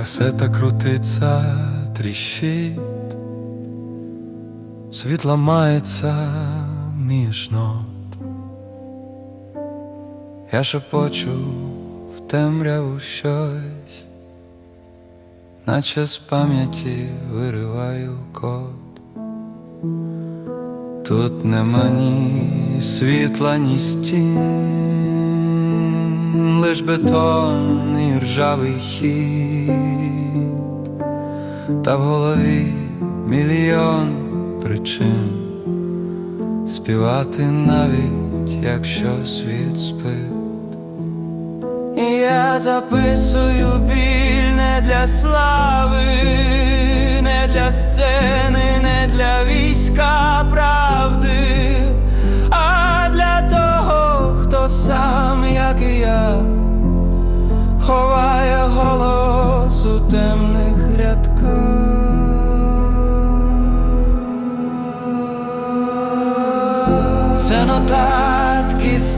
Касета крутиться, тріщить, світ ламається між нот. Я шепочу в темряву щось наче з пам'яті вириваю код. Тут нема ні світла, ні стін, лиш бетон і ржавий хід, та в голові мільйон причин співати навіть якщо світ спить. І я записую біль для слави, не для сцени, не для війська правди, а для того, хто сам, як і я, ховає голос у темних рядках. Це нотатки з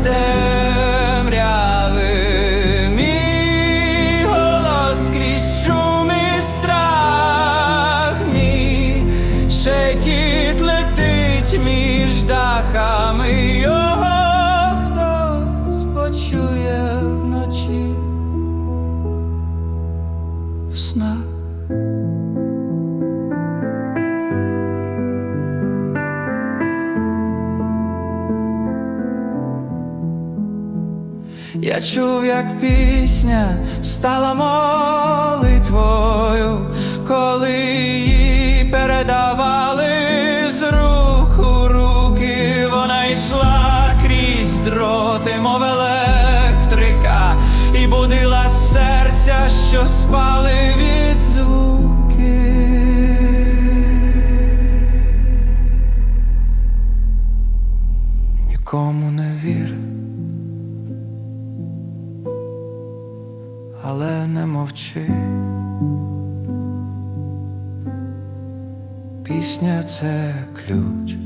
шетіт летить між дахами, його хтось вночі в снах. Я чув, як пісня стала молитвою, коли що спали від звуки. Нікому не вір. але не мовчи. Пісня це ключ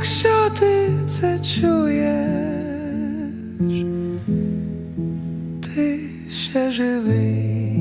якщо ти це чуєш, ти ще живий.